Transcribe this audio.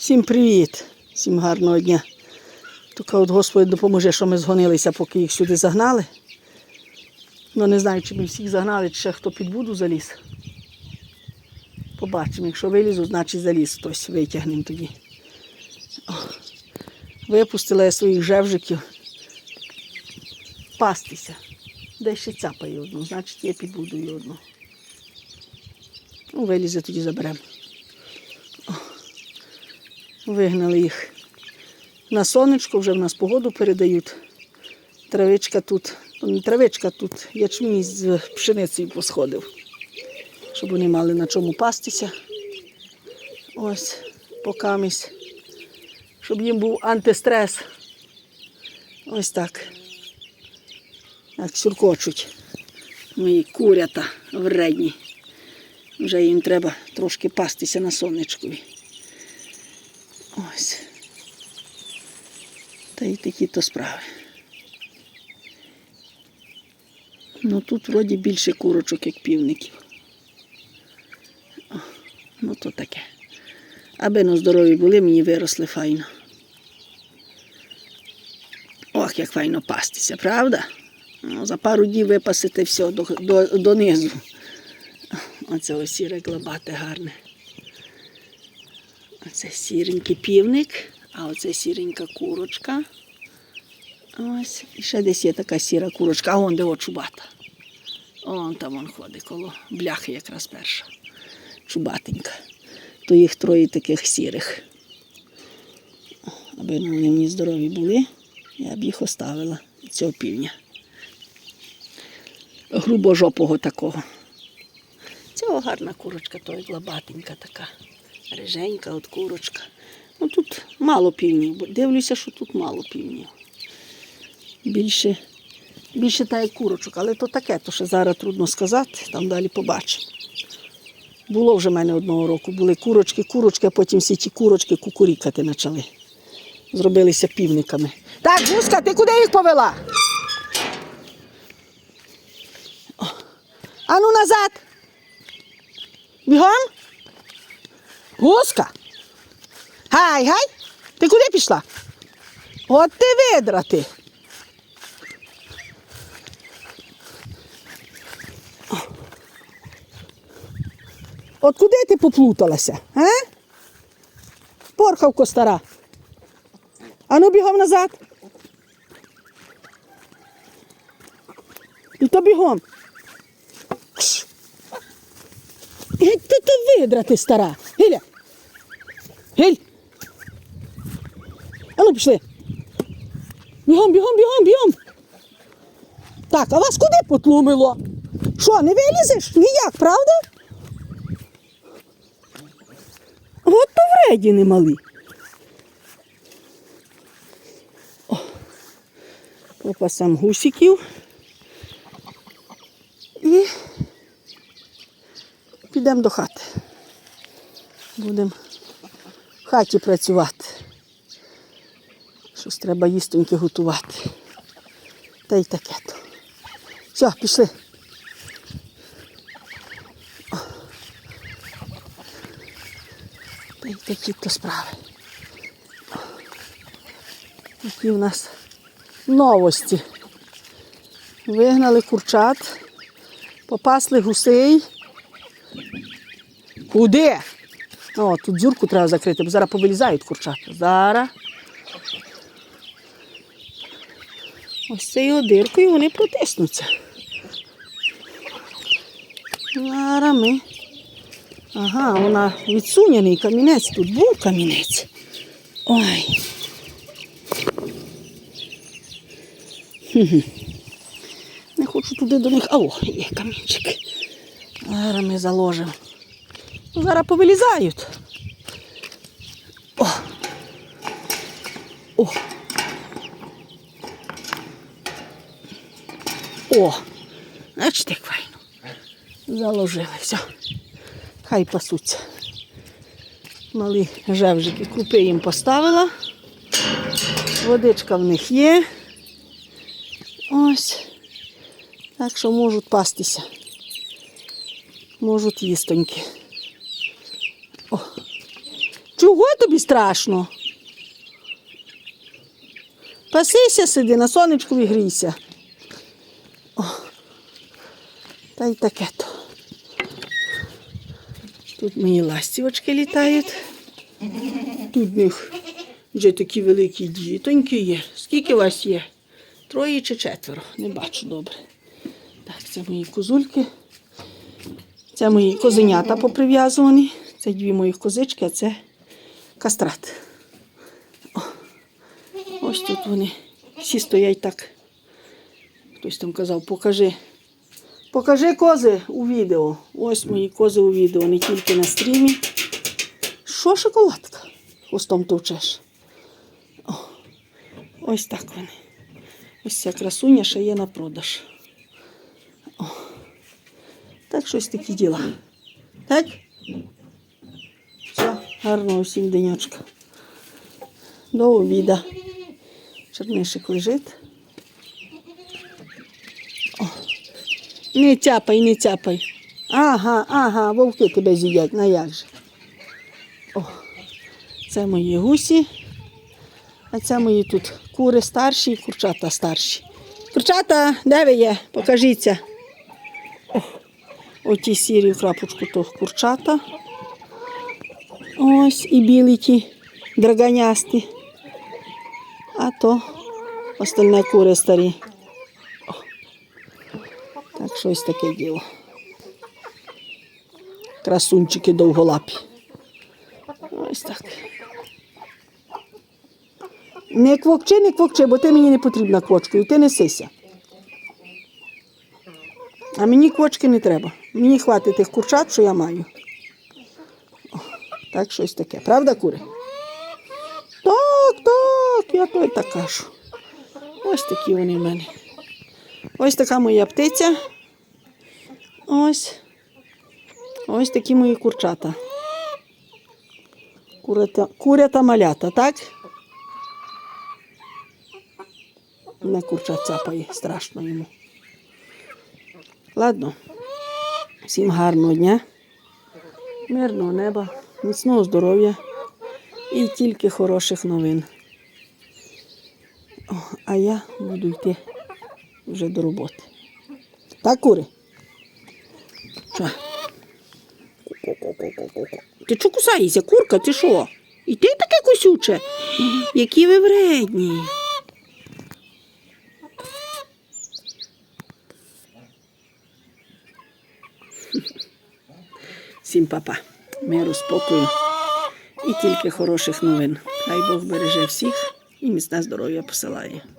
Всім привіт, всім гарного дня. Тільки от Господь допоможе, що ми згонилися, поки їх сюди загнали. Ну не знаю, чи ми всіх загнали, чи ще хто під буду заліз. Побачимо, якщо вилізу, значить заліз хтось, витягнемо тоді. О, Випустила я своїх жевжиків пастися. Де ще цяпає одну, значить я підбудую одну. Ну, вилізе, тоді заберемо. Вигнали їх на сонечко, вже в нас погоду передають. Травичка тут, ну, не травичка тут, ячмінь з пшеницею посходив, щоб вони мали на чому пастися. Ось, покамість, щоб їм був антистрес. Ось так. Як сюркочуть мої курята вредні. Вже їм треба трошки пастися на сонечкові. Ось. Та й такі то справи. Ну тут вроді більше курочок, як півників. О, ну то таке. Аби ну здорові були, мені виросли файно. Ох, як файно пастися, правда? Ну, за пару днів випасити все до, до, донизу. Оце ось сіре глобате гарне. Оце сіренький півник, а оце сіренька курочка. Ось. І ще десь є така сіра курочка, а вон де от чубата. Он там он ходить коло бляхи якраз перша. Чубатенька. То їх троє таких сірих. Аби вони мені здорові були, я б їх оставила цього півня. Грубожопого такого. Цього гарна курочка, той глобатенька така. Риженька от курочка. Ну тут мало півнів. бо Дивлюся, що тут мало півнів. Більше, більше та як курочок, але то таке, то ще зараз трудно сказати, там далі побачимо. Було вже в мене одного року, були курочки, курочки, а потім всі ті курочки кукурікати почали. Зробилися півниками. Так, Гуска, ти куди їх повела? Ану назад. Бігом? Гуска? Гай, гай! Ти куди пішла? От ти видра ти. От куди ти поплуталася? А? Порхавко стара. Ану бігом назад. І то бігом. Геть ти то видра ти стара. Гель. А ну пішли. Бігом, бігом, бігом, бігом. Так, а вас куди потлумило? Що, не вилізеш? Ніяк, правда? От то вреді не мали. Попасам гусиків. І підемо до хати. Будемо хаті працювати. Щось треба їстоньки готувати. Та й таке то. Все, пішли. Та й такі то справи. Які в нас новості. Вигнали курчат, попасли гусей. Куди? О, тут дзюрку треба закрити, бо зараз повилізають курчата. Зараз. Ось цією диркою вони протиснуться. Зараз ми. Ага, вона відсуняний камінець, тут був камінець. Ой. Не хочу туди до них. О, є камінчик. Зараз ми заложимо. Ну, Зараз повилізають. О. О. О. Значить, як файно. Заложили все. Хай пасуться. Малі жевжики. Крупи їм поставила. Водичка в них є. Ось. Так що можуть пастися. Можуть їстоньки. О. Чого тобі страшно? Пасися сиди, на сонечку і грійся. О, та й таке то. Тут мої ластівочки літають. Тут в них вже такі великі дітоньки є. Скільки вас є? Троє чи четверо? Не бачу добре. Так, це мої козульки. Це мої козенята поприв'язувані. Це дві моїх козички, а це кастрат. О, ось тут вони всі стоять так. Хтось там казав, покажи. Покажи кози у відео. Ось мої кози у відео, не тільки на стрімі. Що шоколадка? Хвостом товчеш. О, ось так вони. Ось ця красуня ще є на продаж. О, так щось такі діла. Так? Гарного всім денечка. До обіда. Чернишик лежить. О, не тяпай, не тяпай. Ага, ага, вовки тебе з'їдять, на як же. О, це мої гусі. А це мої тут кури старші і курчата старші. Курчата, де ви є? Покажіться. О, оті сірі крапочку то курчата. Ось і білі ті драганясті. А то остальне кури старі. О. Так щось таке діло. Красунчики довголапі. Ось так. Не квокчи, не квокчи, бо ти мені не потрібна квочкою, ти несися. А мені квочки не треба. Мені хватить тих курчат, що я маю. Так щось таке. Правда, кури? Так, так, я то й так кажу. Ось такі вони в мене. Ось така моя птиця. Ось. Ось такі мої курчата. Курята, курята малята, так? Не курча цапає, страшно йому. Ладно. Всім гарного дня, мирного неба, міцного здоров'я і тільки хороших новин. О, а я буду йти вже до роботи. Так, кури? Що? Ти чого кусаєшся, курка, ти що? І ти таке кусюче? Які ви вредні. Всім папа, миру, спокою і тільки хороших новин. Хай Бог береже всіх і міцне здоров'я посилає.